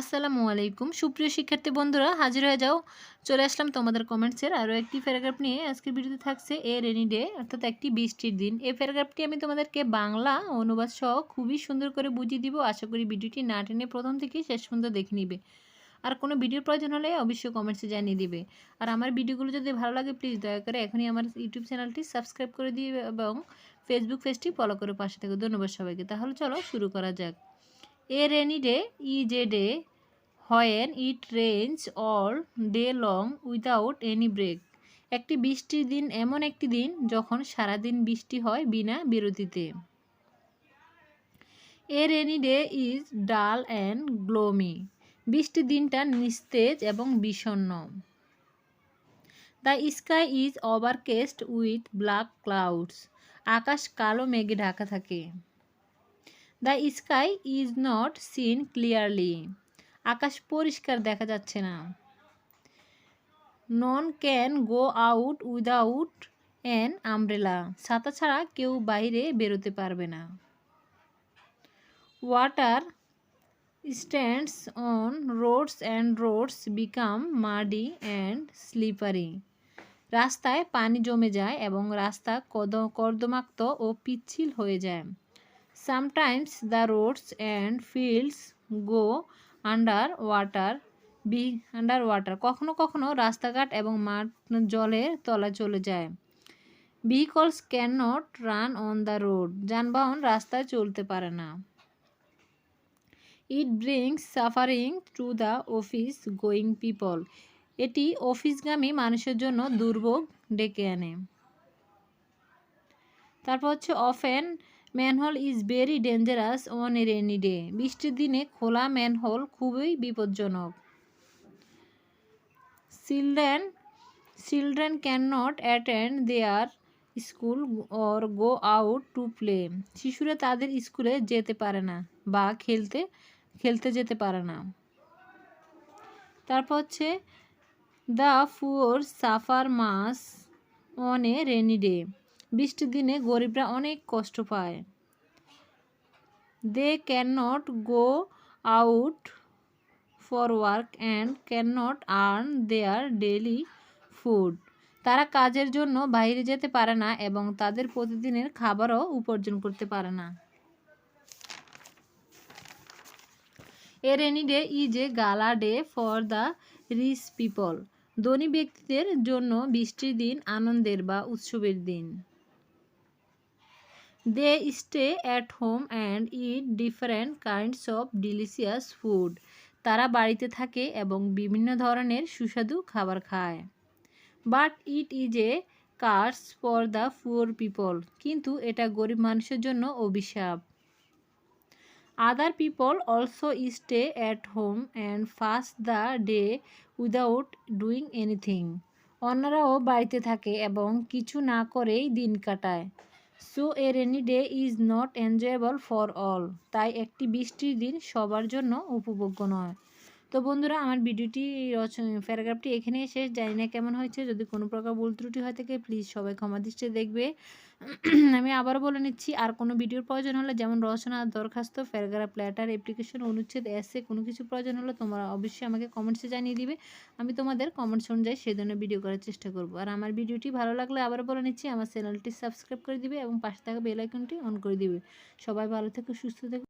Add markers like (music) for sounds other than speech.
আসসালামু আলাইকুম। সুপ্রিয় শিক্ষার্থী বন্ধুরা, হাজির হয়ে যাও। চলে আসলাম তোমাদের কমেন্টসের আরও একটি প্যারাগ্রাফ নিয়ে। আজকের ভিডিওতে থাকছে এ রেনি ডে অর্থাৎ একটি বৃষ্টির দিন। এই প্যারাগ্রাফটি আমি তোমাদেরকে বাংলা অনুবাদ সহ খুবই সুন্দর করে বুঝিয়ে দিব। আশা করি ভিডিওটি না টেনে প্রথম থেকে শেষ পর্যন্ত দেখে নিবে। আর কোনো ভিডিওর প্রয়োজন হলে অবশ্যই কমেন্টসে জানিয়ে দিবে। আর আমার ভিডিওগুলো যদি ভালো লাগে প্লিজ দয়া করে এখনই আমার ইউটিউব চ্যানেলটি সাবস্ক্রাইব করে দিবে এবং ফেসবুক পেজটি ফলো করে পাশে থেকে। ধন্যবাদ সবাইকে। তাহলে চলো শুরু করা যাক। A rainy day is day when it rains all day long without any break একটি বৃষ্টির দিন এমন একটি দিন যখন সারাদিন বৃষ্টি হয় বিনা বিরতিতে। A rainy day is dull and gloomy বৃষ্টির দিনটা নিস্তেজ এবং বিষণ্ণ। The sky is overcast with black clouds আকাশ কালো, মেঘে ঢাকা থাকে। The sky is not seen clearly আকাশ পরিষ্কার দেখা যাচ্ছে না। None can go out without an umbrella ছাতা ছাড়া কেউ বাইরে বেরোতে পারবে না। Water stands on roads and roads become muddy and slippery রাস্তায় পানি জমে যায় এবং রাস্তা কদ, কর্দমাক্ত ও পিচ্ছিল হয়ে যায়। Sometimes the roads and fields go under water be under water কখনো কখনো রাস্তাঘাট এবং মাঠ জলের তলা চলে যায়। Vehicles can not run on the road যানবাহন রাস্তায় চলতে পারে না। It brings suffering to the office going people এটি অফিসগামী মানুষের জন্য দুর্ভোগ ডেকে আনে। তারপর হচ্ছে open manhole is very dangerous on a rainy day. বৃষ্টির দিনে খোলা ম্যানহোল খুবই বিপজ্জনক। Children children can not attend their school or go out to play. শিশুরা তাদের স্কুলে যেতে পারে না বা খেলতে খেলতে যেতে পারে না। তারপর হচ্ছে, the poor suffer much on a rainy day. বৃষ্টির দিনে গরিবরা অনেক কষ্ট পায়। They can not go out for work and can not earn their daily food তারা কাজের জন্য বাইরে যেতে পারে না এবং তাদের প্রতিদিনের খাবারও উপার্জন করতে পারে না। A rainy day is a gala day for the rich people ধনী ব্যক্তিদের জন্য বৃষ্টির দিন আনন্দের বা উৎসবের দিন। They stay at home and eat different kinds of delicious food তারা বাড়িতে থাকে এবং বিভিন্ন ধরনের সুস্বাদু খাবার খায়। But it is a curse for the poor people কিন্তু এটা গরিব মানুষের জন্য অভিশাপ। Other people also stay at home and pass the day without doing anything অন্যরাও বাড়িতে থাকে এবং কিছু না করেই দিন কাটায়। So a rainy day is not enjoyable for all, তাই একটি বৃষ্টির দিন সবার জন্য উপভোগ্য নয়। তো বন্ধুরা, আমার ভিডিওটি প্যারাগ্রাফটি এখানে শেষ। জানি না কেমন হয়েছে, যদি কোনো প্রকার ভুল ত্রুটি হয় থাকে প্লিজ সবাই ক্ষমা দৃষ্টি দেখবে। (clears throat) আমি আবারও বলে নিচ্ছি, আর কোনো ভিডিওর প্রয়োজন হলে যেমন রচনা, দরখাস্ত, প্যারাগ্রাফ লেটার অ্যাপ্লিকেশন অনুচ্ছেদ এসে কোনো কিছু প্রয়োজন হলে তোমরা অবশ্যই আমাকে কমেন্টসে জানিয়ে দিবে। আমি তোমাদের কমেন্টস অনুযায়ী সেই ধরনের ভিডিও করার চেষ্টা করব। আর আমার ভিডিওটি ভালো লাগলে আবারও বলে নিচ্ছি, আমার চ্যানেলটি সাবস্ক্রাইব করে দিবে এবং পাশে থাকা বেল আইকনটি অন করে দিবে। সবাই ভালো থেকে, সুস্থ থেকে।